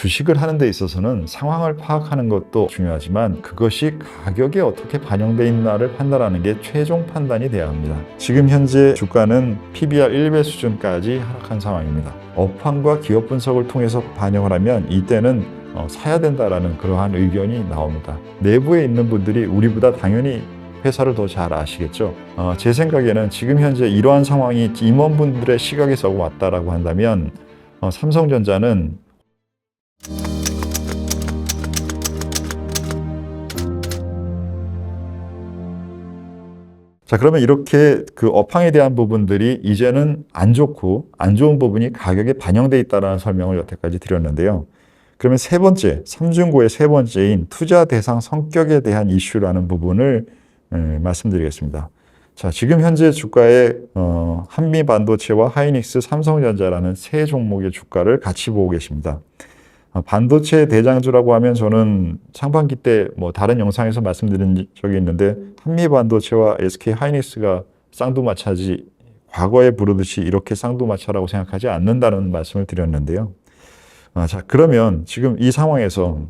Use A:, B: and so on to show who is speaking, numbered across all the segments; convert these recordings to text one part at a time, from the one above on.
A: 주식을 하는 데 있어서는 상황을 파악하는 것도 중요하지만 그것이 가격에 어떻게 반영돼 있나를 판단하는 게 최종 판단이 돼야 합니다. 지금 현재 주가는 PBR 1배 수준까지 하락한 상황입니다. 업황과 기업 분석을 통해서 반영을 하면 이때는 어, 사야 된다라는 그러한 의견이 나옵니다. 내부에 있는 분들이 우리보다 당연히 회사를 더 잘 아시겠죠. 어, 제 생각에는 지금 현재 이러한 상황이 임원분들의 시각에서 왔다라고 한다면 어, 삼성전자는 자, 그러면 이렇게 그 업황에 대한 부분들이 이제는 안 좋고 안 좋은 부분이 가격에 반영돼 있다라는 설명을 여태까지 드렸는데요. 그러면 세 번째, 삼중고의 세 번째인 투자 대상 성격에 대한 이슈라는 부분을 음, 말씀드리겠습니다. 자, 지금 현재 주가의 어, 한미 반도체와 하이닉스, 삼성전자라는 세 종목의 주가를 같이 보고 계십니다. 어, 반도체 대장주라고 하면 저는 상반기 때 뭐 다른 영상에서 말씀드린 적이 있는데 한미 반도체와 SK 하이닉스가 쌍두마차지 과거에 부르듯이 이렇게 쌍두마차라고 생각하지 않는다는 말씀을 드렸는데요. 아, 자, 그러면 지금 이 상황에서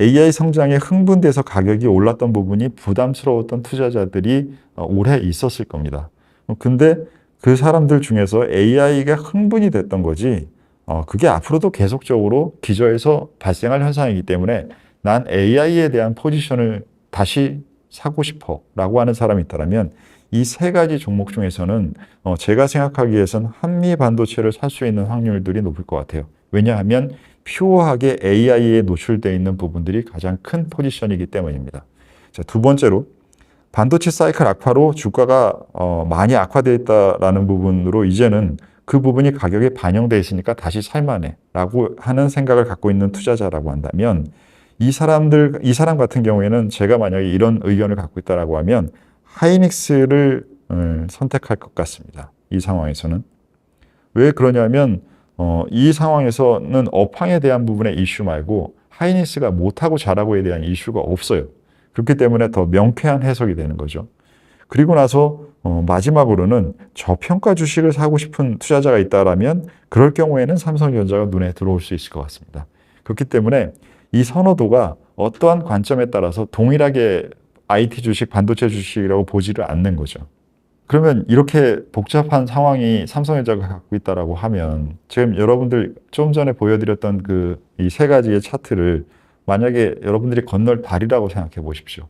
A: AI 성장에 흥분돼서 가격이 올랐던 부분이 부담스러웠던 투자자들이 어, 오래 있었을 겁니다. 어, 근데 그 사람들 중에서 AI가 흥분이 됐던 거지, 어, 그게 앞으로도 계속적으로 기저에서 발생할 현상이기 때문에 난 AI에 대한 포지션을 다시 사고 싶어 라고 하는 사람이 있다면 이 세 가지 종목 중에서는 어, 제가 생각하기에선 한미 반도체를 살 수 있는 확률들이 높을 것 같아요. 왜냐하면 퓨어하게 AI에 노출되어 있는 부분들이 가장 큰 포지션이기 때문입니다. 자, 두 번째로 반도체 사이클 악화로 주가가 어, 많이 악화되어 있다라는 부분으로 이제는 그 부분이 가격에 반영되어 있으니까 다시 살만해 라고 하는 생각을 갖고 있는 투자자라고 한다면 이 사람들 이 사람 같은 경우에는 제가 만약에 이런 의견을 갖고 있다라고 하면 하이닉스를 음, 선택할 것 같습니다. 이 상황에서는 왜 그러냐면 어, 이 상황에서는 업황에 대한 부분의 이슈 말고 하이닉스가 못하고 잘하고에 대한 이슈가 없어요. 그렇기 때문에 더 명쾌한 해석이 되는 거죠. 그리고 나서 어, 마지막으로는 저평가 주식을 사고 싶은 투자자가 있다라면 그럴 경우에는 삼성전자가 눈에 들어올 수 있을 것 같습니다. 그렇기 때문에 이 선호도가 어떠한 관점에 따라서 동일하게 IT 주식, 반도체 주식이라고 보지를 않는 거죠. 그러면 이렇게 복잡한 상황이 삼성전자가 갖고 있다라고 하면 지금 여러분들 좀 전에 보여드렸던 그 이 세 가지의 차트를 만약에 여러분들이 건널 다리라고 생각해 보십시오.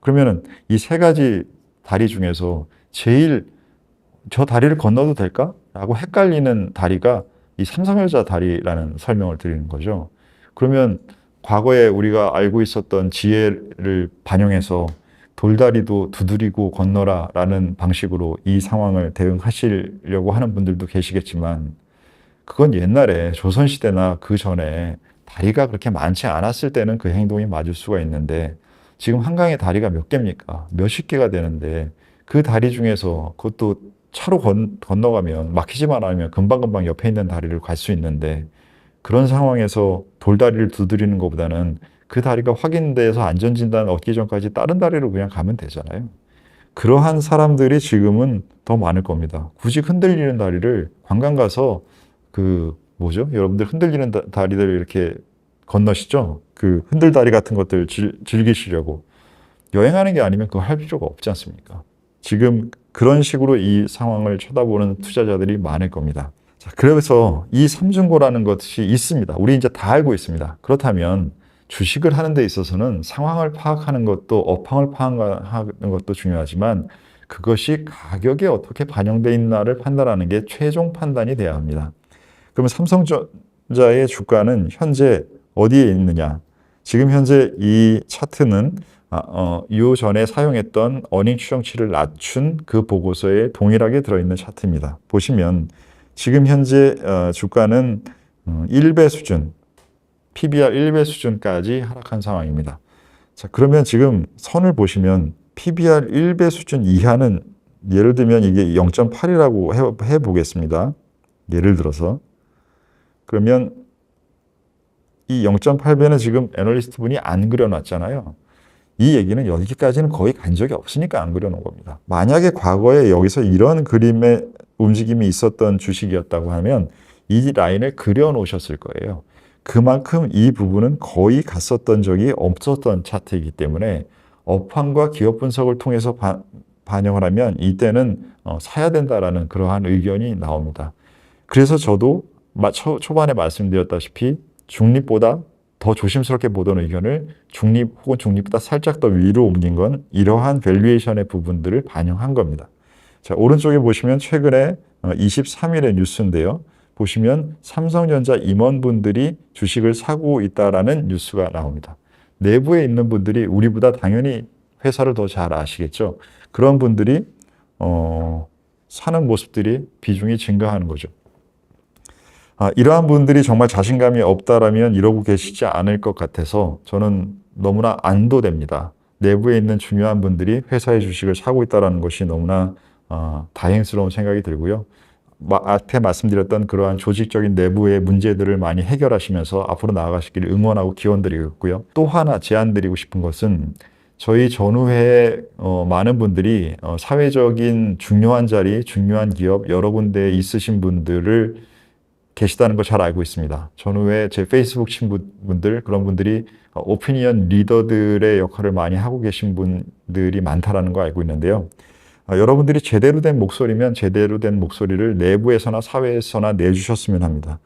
A: 그러면은 이 세 가지 다리 중에서 제일 저 다리를 건너도 될까? 라고 헷갈리는 다리가 이 삼성전자 다리라는 설명을 드리는 거죠. 그러면 과거에 우리가 알고 있었던 지혜를 반영해서 돌다리도 두드리고 건너라 라는 방식으로 이 상황을 대응하시려고 하는 분들도 계시겠지만 그건 옛날에 조선시대나 그 전에 다리가 그렇게 많지 않았을 때는 그 행동이 맞을 수가 있는데 지금 한강에 다리가 몇 개입니까? 몇십 개가 되는데 그 다리 중에서 그것도 차로 건, 건너가면 막히지만 않으면 금방금방 옆에 있는 다리를 갈 수 있는데 그런 상황에서 돌다리를 두드리는 것보다는 그 다리가 확인돼서 안전진단 얻기 전까지 다른 다리로 그냥 가면 되잖아요. 그러한 사람들이 지금은 더 많을 겁니다. 굳이 흔들리는 다리를 관광 가서 그 뭐죠? 여러분들 흔들리는 다, 다리들 이렇게 건너시죠? 그 흔들다리 같은 것들 즐, 즐기시려고 여행하는 게 아니면 그거 할 필요가 없지 않습니까? 지금 그런 식으로 이 상황을 쳐다보는 투자자들이 많을 겁니다. 자, 그래서 이 삼중고라는 것이 있습니다. 우리 이제 다 알고 있습니다. 그렇다면 주식을 하는 데 있어서는 상황을 파악하는 것도 업황을 파악하는 것도 중요하지만 그것이 가격에 어떻게 반영돼 있나를 판단하는 게 최종 판단이 돼야 합니다. 그러면 삼성전자의 주가는 현재 어디에 있느냐? 지금 현재 이 차트는 아, 어, 이전에 사용했던 어닝 추정치를 낮춘 그 보고서에 동일하게 들어있는 차트입니다. 보시면 지금 현재 어, 주가는 어, 1배 수준, PBR 1배 수준까지 하락한 상황입니다. 자, 그러면 지금 선을 보시면 PBR 1배 수준 이하는 예를 들면 이게 0.8이라고 해, 해 보겠습니다. 예를 들어서 그러면 이 0.8배는 지금 애널리스트 분이 안 그려놨잖아요. 이 얘기는 여기까지는 거의 간 적이 없으니까 안 그려놓은 겁니다. 만약에 과거에 여기서 이런 그림의 움직임이 있었던 주식이었다고 하면 이 라인을 그려놓으셨을 거예요. 그만큼 이 부분은 거의 갔었던 적이 없었던 차트이기 때문에 업황과 기업 분석을 통해서 바, 반영을 하면 이때는 어, 사야 된다라는 그러한 의견이 나옵니다. 그래서 저도 마- 초, 초반에 말씀드렸다시피 중립보다 더 조심스럽게 보던 의견을 중립 혹은 중립보다 살짝 더 위로 옮긴 건 이러한 밸류에이션의 부분들을 반영한 겁니다. 자, 오른쪽에 보시면 최근에 23일의 뉴스인데요. 보시면 삼성전자 임원분들이 주식을 사고 있다라는 뉴스가 나옵니다. 내부에 있는 분들이 우리보다 당연히 회사를 더 잘 아시겠죠. 그런 분들이 어, 사는 모습들이 비중이 증가하는 거죠. 아, 이러한 분들이 정말 자신감이 없다라면 이러고 계시지 않을 것 같아서 저는 너무나 안도됩니다. 내부에 있는 중요한 분들이 회사의 주식을 사고 있다는 것이 너무나 어, 다행스러운 생각이 들고요. 마, 앞에 말씀드렸던 그러한 조직적인 내부의 문제들을 많이 해결하시면서 앞으로 나아가시기를 응원하고 기원드리고요. 또 하나 제안드리고 싶은 것은 저희 전후에 어, 많은 분들이 어, 사회적인 중요한 자리, 중요한 기업 여러 군데에 있으신 분들을 계시다는 걸잘 알고 있습니다. 전후에 제 페이스북 친구분들 그런 분들이 어, 오피니언 리더들의 역할을 많이 하고 계신 분들이 많다라는 거 알고 있는데요. 아, 여러분들이 제대로 된 목소리면 제대로 된 목소리를 내부에서나 사회에서나 내주셨으면 합니다.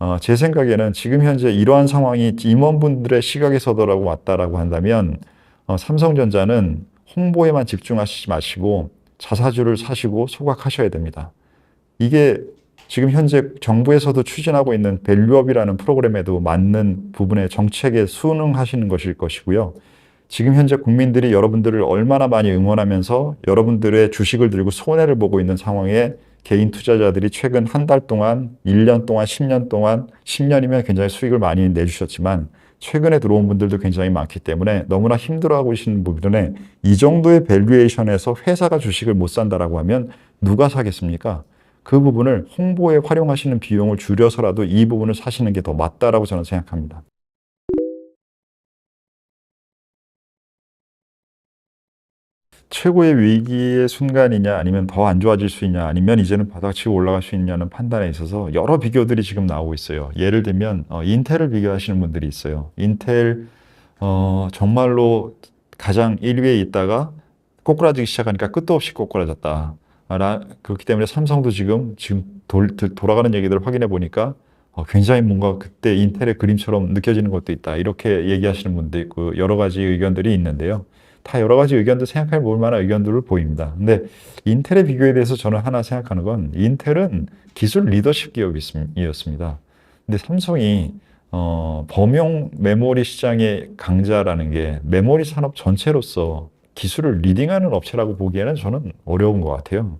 A: 어, 제 생각에는 지금 현재 이러한 상황이 임원분들의 시각에서더라고 왔다라고 한다면 어, 삼성전자는 홍보에만 집중하시지 마시고 자사주를 사시고 소각하셔야 됩니다. 이게 지금 현재 정부에서도 추진하고 있는 밸류업이라는 프로그램에도 맞는 부분의 정책에 순응하시는 것일 것이고요. 지금 현재 국민들이 여러분들을 얼마나 많이 응원하면서 여러분들의 주식을 들고 손해를 보고 있는 상황에 개인 투자자들이 최근 한 달 동안, 1년 동안, 10년 동안, 10년이면 굉장히 수익을 많이 내주셨지만 최근에 들어온 분들도 굉장히 많기 때문에 너무나 힘들어하고 계시는 부분에 이 정도의 밸류에이션에서 회사가 주식을 못 산다라고 하면 누가 사겠습니까? 그 부분을 홍보에 활용하시는 비용을 줄여서라도 이 부분을 사시는 게 더 맞다라고 저는 생각합니다. 최고의 위기의 순간이냐 아니면 더 안 좋아질 수 있냐 아니면 이제는 바닥치고 올라갈 수 있냐는 판단에 있어서 여러 비교들이 지금 나오고 있어요. 예를 들면 어, 인텔을 비교하시는 분들이 있어요. 인텔 어, 정말로 가장 1위에 있다가 꼬꾸라지기 시작하니까 끝도 없이 꼬꾸라졌다. 아, 라, 그렇기 때문에 삼성도 지금 지금 돌, 들- 돌아가는 얘기들을 확인해 보니까 어, 굉장히 뭔가 그때 인텔의 그림처럼 느껴지는 것도 있다. 이렇게 얘기하시는 분들 있고 여러 가지 의견들이 있는데요. 다 여러 가지 의견들 생각해 볼 만한 의견들을 보입니다. 근데 인텔의 비교에 대해서 저는 하나 생각하는 건 인텔은 기술 리더십 기업이었습니다. 근데 삼성이 어, 범용 메모리 시장의 강자라는 게 메모리 산업 전체로서 기술을 리딩하는 업체라고 보기에는 저는 어려운 것 같아요.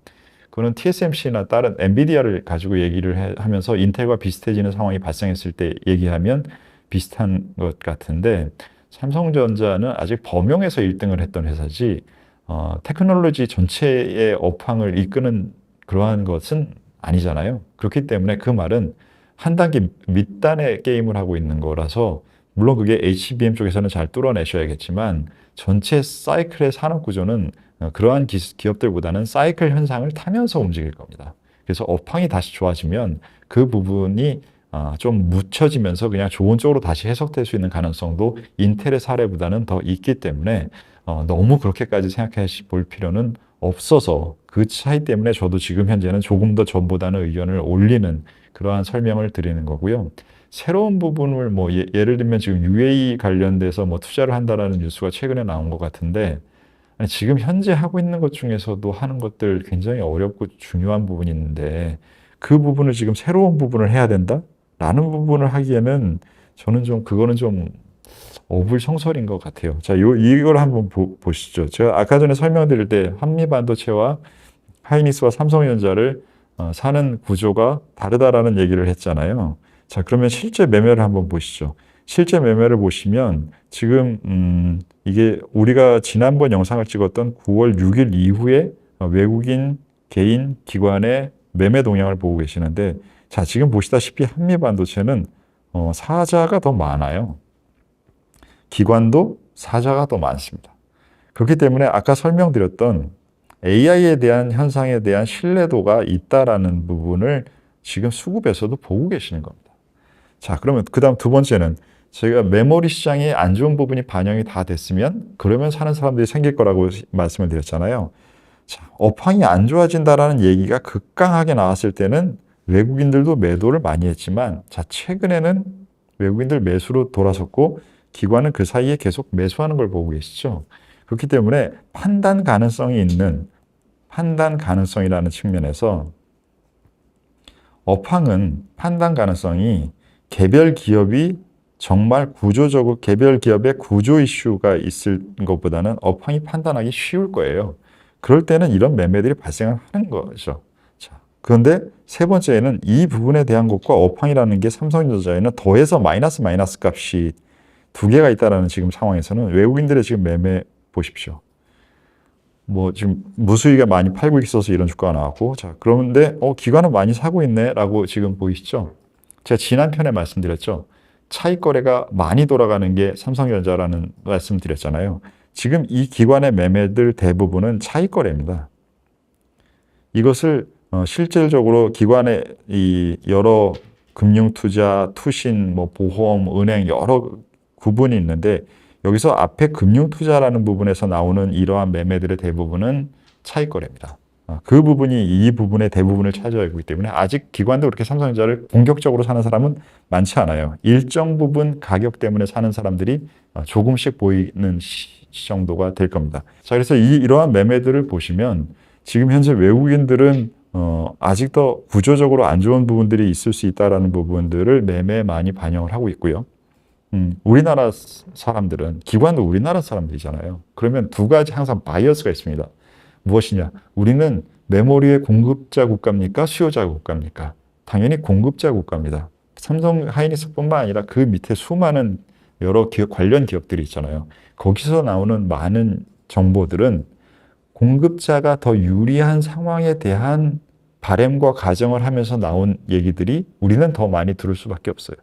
A: 그거는 TSMC나 다른 엔비디아를 가지고 얘기를 해- 하면서 인텔과 비슷해지는 상황이 발생했을 때 얘기하면 비슷한 것 같은데 삼성전자는 아직 범용에서 1등을 했던 회사지 어, 테크놀로지 전체의 업황을 이끄는 그러한 것은 아니잖아요. 그렇기 때문에 그 말은 한 단계 밑단의 게임을 하고 있는 거라서 물론 그게 HBM 쪽에서는 잘 뚫어내셔야겠지만 전체 사이클의 산업 구조는 어, 그러한 기, 기업들보다는 사이클 현상을 타면서 움직일 겁니다. 그래서 업황이 다시 좋아지면 그 부분이 아, 좀 묻혀지면서 그냥 좋은 쪽으로 다시 해석될 수 있는 가능성도 인텔의 사례보다는 더 있기 때문에 어, 너무 그렇게까지 생각해 볼 필요는 없어서 그 차이 때문에 저도 지금 현재는 조금 더 전보다는 의견을 올리는 그러한 설명을 드리는 거고요. 새로운 부분을 뭐 예, 를 들면 지금 UAE 관련돼서 뭐 투자를 한다라는 뉴스가 최근에 나온 것 같은데 지금 현재 하고 있는 것 중에서도 하는 것들 굉장히 어렵고 중요한 부분이 있는데 그 부분을 지금 새로운 부분을 해야 된다? 라는 부분을 하기에는 저는 좀 그거는 좀 어불성설인 것 같아요. 자, 요, 이걸 한번 보, 보시죠. 제가 아까 전에 설명드릴 때 한미 반도체와 하이닉스와 삼성전자를 어, 사는 구조가 다르다라는 얘기를 했잖아요. 자, 그러면 실제 매매를 한번 보시죠. 실제 매매를 보시면 지금 음, 이게 우리가 지난번 영상을 찍었던 9월 6일 이후에 어, 외국인 개인 기관의 매매 동향을 보고 계시는데 자, 지금 보시다시피 한미 반도체는 어, 사자가 더 많아요. 기관도 사자가 더 많습니다. 그렇기 때문에 아까 설명드렸던 AI에 대한 현상에 대한 신뢰도가 있다라는 부분을 지금 수급에서도 보고 계시는 겁니다. 자, 그러면 그 다음 두 번째는 제가 메모리 시장에 안 좋은 부분이 반영이 다 됐으면 그러면 사는 사람들이 생길 거라고 시- 말씀을 드렸잖아요. 자, 업황이 안 좋아진다라는 얘기가 극강하게 나왔을 때는 외국인들도 매도를 많이 했지만 자, 최근에는 외국인들 매수로 돌아섰고 기관은 그 사이에 계속 매수하는 걸 보고 계시죠. 그렇기 때문에 판단 가능성이 있는 판단 가능성이라는 측면에서 업황은 판단 가능성이 개별 기업이 정말 구조적으로 개별 기업의 구조 이슈가 있을 것보다는 업황이 판단하기 쉬울 거예요. 그럴 때는 이런 매매들이 발생을 하는 거죠. 자, 그런데 세 번째는 이 부분에 대한 것과 업황이라는 게 삼성전자에는 더해서 마이너스 마이너스 값이 두 개가 있다라는 지금 상황에서는 외국인들의 지금 매매 보십시오. 뭐 지금 무수히가 많이 팔고 있어서 이런 주가가 나왔고 자 그런데 어 기관은 많이 사고 있네라고 지금 보이시죠? 제가 지난 편에 말씀드렸죠. 차익 거래가 많이 돌아가는 게 삼성전자라는 말씀드렸잖아요. 지금 이 기관의 매매들 대부분은 차익 거래입니다. 이것을 어, 실질적으로 기관의 이 여러 금융 투자, 투신, 뭐 보험, 은행 여러 구분이 있는데 여기서 앞에 금융 투자라는 부분에서 나오는 이러한 매매들의 대부분은 차익 거래입니다. 어, 그 부분이 이 부분의 대부분을 차지하고 있기 때문에 아직 기관도 그렇게 삼성전자를 공격적으로 사는 사람은 많지 않아요. 일정 부분 가격 때문에 사는 사람들이 어, 조금씩 보이는 시 정도가 될 겁니다. 자, 그래서 이 이러한 매매들을 보시면 지금 현재 외국인들은 어, 아직 더 구조적으로 안 좋은 부분들이 있을 수 있다라는 부분들을 매매 많이 반영을 하고 있고요. 음, 우리나라 사람들은 기관도 우리나라 사람들이잖아요. 그러면 두 가지 항상 바이어스가 있습니다. 무엇이냐? 우리는 메모리의 공급자 국가입니까? 수요자 국가입니까? 당연히 공급자 국가입니다. 삼성 하이닉스뿐만 아니라 그 밑에 수많은 여러 기업 관련 기업들이 있잖아요. 거기서 나오는 많은 정보들은 공급자가 더 유리한 상황에 대한 바램과 가정을 하면서 나온 얘기들이 우리는 더 많이 들을 수밖에 없어요.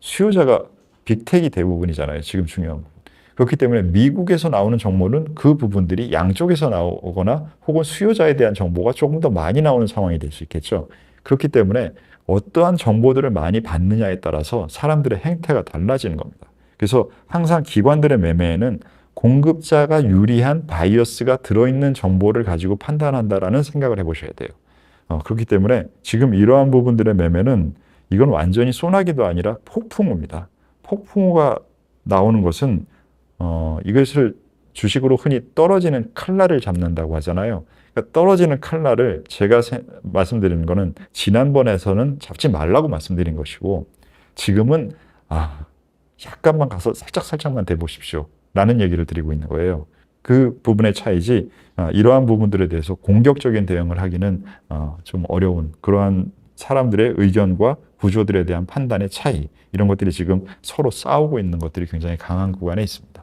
A: 수요자가 빅텍이 대부분이잖아요. 지금 중요한 부분. 그렇기 때문에 미국에서 나오는 정보는 그 부분들이 양쪽에서 나오거나 혹은 수요자에 대한 정보가 조금 더 많이 나오는 상황이 될 수 있겠죠. 그렇기 때문에 어떠한 정보들을 많이 받느냐에 따라서 사람들의 행태가 달라지는 겁니다. 그래서 항상 기관들의 매매에는 공급자가 유리한 바이어스가 들어있는 정보를 가지고 판단한다라는 생각을 해보셔야 돼요. 어, 그렇기 때문에 지금 이러한 부분들의 매매는 이건 완전히 소나기도 아니라 폭풍우입니다. 폭풍우가 나오는 것은 어, 이것을 주식으로 흔히 떨어지는 칼날을 잡는다고 하잖아요. 그러니까 떨어지는 칼날을 제가 세- 말씀드리는 거는 지난번에서는 잡지 말라고 말씀드린 것이고 지금은 아 약간만 가서 살짝 살짝만 대보십시오. 라는 얘기를 드리고 있는 거예요. 그 부분의 차이지 아, 이러한 부분들에 대해서 공격적인 대응을 하기는 어, 좀 어려운 그러한 사람들의 의견과 구조들에 대한 판단의 차이 이런 것들이 지금 서로 싸우고 있는 것들이 굉장히 강한 구간에 있습니다.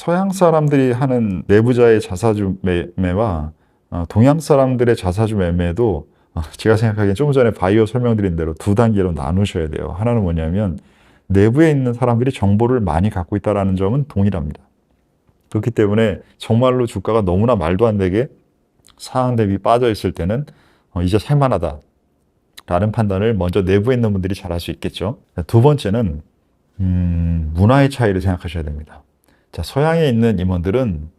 A: 서양 사람들이 하는 내부자의 자사주 매매와 어, 동양 사람들의 자사주 매매도 어, 제가 생각하기엔 조금 전에 바이오 설명드린 대로 두 단계로 나누셔야 돼요. 하나는 뭐냐면 내부에 있는 사람들이 정보를 많이 갖고 있다는 점은 동일합니다. 그렇기 때문에 정말로 주가가 너무나 말도 안 되게 상황 대비 빠져 있을 때는 어, 이제 살만하다. 라는 판단을 먼저 내부에 있는 분들이 잘 할 수 있겠죠. 두 번째는 음, 문화의 차이를 생각하셔야 됩니다. 자, 서양에 있는 임원들은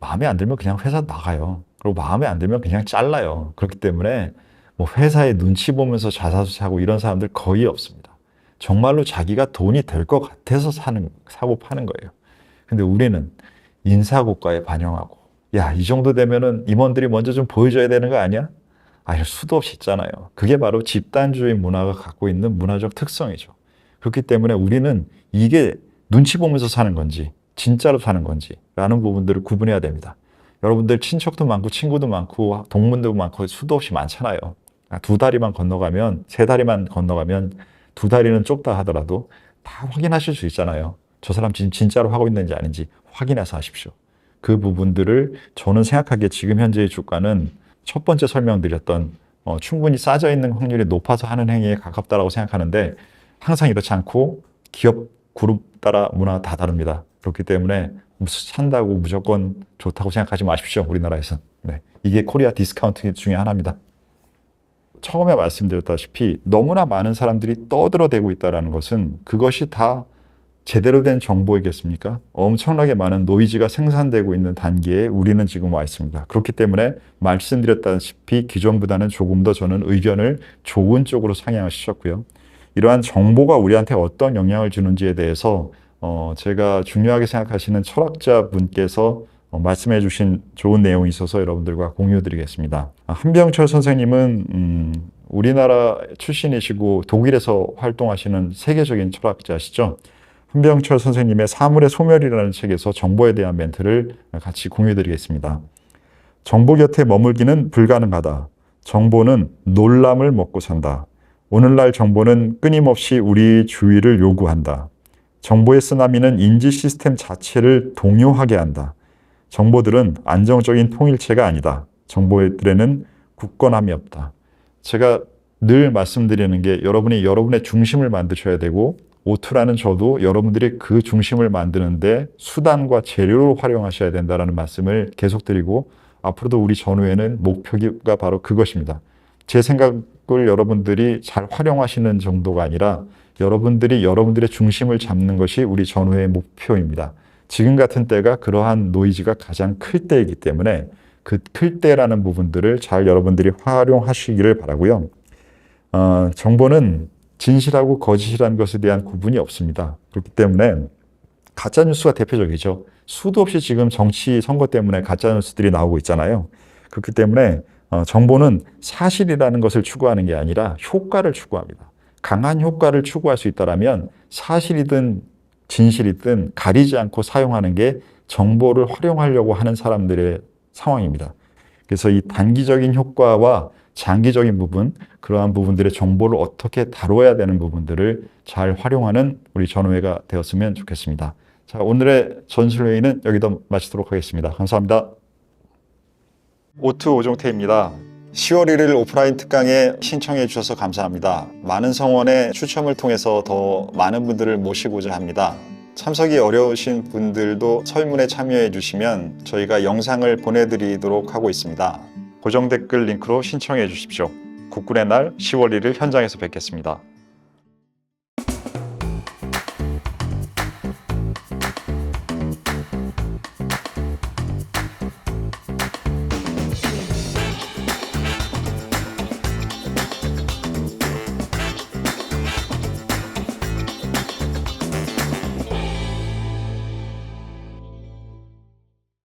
A: 마음에 안 들면 그냥 회사 나가요. 그리고 마음에 안 들면 그냥 잘라요. 그렇기 때문에 뭐 회사의 눈치 보면서 자사주 사고 이런 사람들 거의 없습니다. 정말로 자기가 돈이 될 것 같아서 사는, 사고 파는 거예요. 근데 우리는 인사고가에 반영하고, 야, 이 정도 되면은 임원들이 먼저 좀 보여줘야 되는 거 아니야? 아, 수도 없이 있잖아요. 그게 바로 집단주의 문화가 갖고 있는 문화적 특성이죠. 그렇기 때문에 우리는 이게 눈치 보면서 사는 건지, 진짜로 사는 건지, 라는 부분들을 구분해야 됩니다. 여러분들 친척도 많고, 친구도 많고, 동문도 많고, 수도 없이 많잖아요. 아, 두 다리만 건너가면, 세 다리만 건너가면, 두 다리는 좁다 하더라도 다 확인하실 수 있잖아요. 저 사람 진, 진짜로 하고 있는지 아닌지 확인해서 하십시오. 그 부분들을 저는 생각하기에 지금 현재의 주가는 첫 번째 설명드렸던 어, 충분히 싸져 있는 확률이 높아서 하는 행위에 가깝다라고 생각하는데 항상 이렇지 않고 기업 그룹 따라 문화 다 다릅니다. 그렇기 때문에 산다고 무조건 좋다고 생각하지 마십시오. 우리나라에서. 네. 이게 코리아 디스카운트 중에 하나입니다. 처음에 말씀드렸다시피 너무나 많은 사람들이 떠들어대고 있다는 것은 그것이 다 제대로 된 정보이겠습니까? 엄청나게 많은 노이즈가 생산되고 있는 단계에 우리는 지금 와 있습니다. 그렇기 때문에 말씀드렸다시피 기존보다는 조금 더 저는 의견을 좋은 쪽으로 상향하셨고요. 이러한 정보가 우리한테 어떤 영향을 주는지에 대해서 어, 제가 중요하게 생각하시는 철학자 분께서 어, 말씀해 주신 좋은 내용이 있어서 여러분들과 공유 드리겠습니다. 아, 한병철 선생님은 음, 우리나라 출신이시고 독일에서 활동하시는 세계적인 철학자시죠. 한병철 선생님의 사물의 소멸이라는 책에서 정보에 대한 멘트를 같이 공유해 드리겠습니다. 정보 곁에 머물기는 불가능하다. 정보는 놀람을 먹고 산다. 오늘날 정보는 끊임없이 우리 주의를 요구한다. 정보의 쓰나미는 인지 시스템 자체를 동요하게 한다. 정보들은 안정적인 통일체가 아니다. 정보들에는 굳건함이 없다. 제가 늘 말씀드리는 게 여러분이 여러분의 중심을 만드셔야 되고 오투라는 저도 여러분들이 그 중심을 만드는데 수단과 재료로 활용하셔야 된다라는 말씀을 계속 드리고 앞으로도 우리 전후에는 목표가 바로 그것입니다. 제 생각 을 여러분들이 잘 활용하시는 정도가 아니라 여러분들이 여러분들의 중심을 잡는 것이 우리 전후의 목표입니다. 지금 같은 때가 그러한 노이즈가 가장 클 때이기 때문에 그 클 때라는 부분들을 잘 여러분들이 활용하시기를 바라고요. 어, 정보는 진실하고 거짓이라는 것에 대한 구분이 없습니다. 그렇기 때문에 가짜 뉴스가 대표적이죠. 수도 없이 지금 정치 선거 때문에 가짜 뉴스들이 나오고 있잖아요. 그렇기 때문에 어, 정보는 사실이라는 것을 추구하는 게 아니라 효과를 추구합니다. 강한 효과를 추구할 수 있다라면 사실이든 진실이든 가리지 않고 사용하는 게 정보를 활용하려고 하는 사람들의 상황입니다. 그래서 이 단기적인 효과와 장기적인 부분, 그러한 부분들의 정보를 어떻게 다뤄야 되는 부분들을 잘 활용하는 우리 전우회가 되었으면 좋겠습니다. 자, 오늘의 전술회의는 여기서 마치도록 하겠습니다. 감사합니다. 오투 오종태입니다. 10월 1일 오프라인 특강에 신청해 주셔서 감사합니다. 많은 성원의 추첨을 통해서 더 많은 분들을 모시고자 합니다. 참석이 어려우신 분들도 설문에 참여해 주시면 저희가 영상을 보내드리도록 하고 있습니다. 고정 댓글 링크로 신청해 주십시오. 국군의 날 10월 1일 현장에서 뵙겠습니다.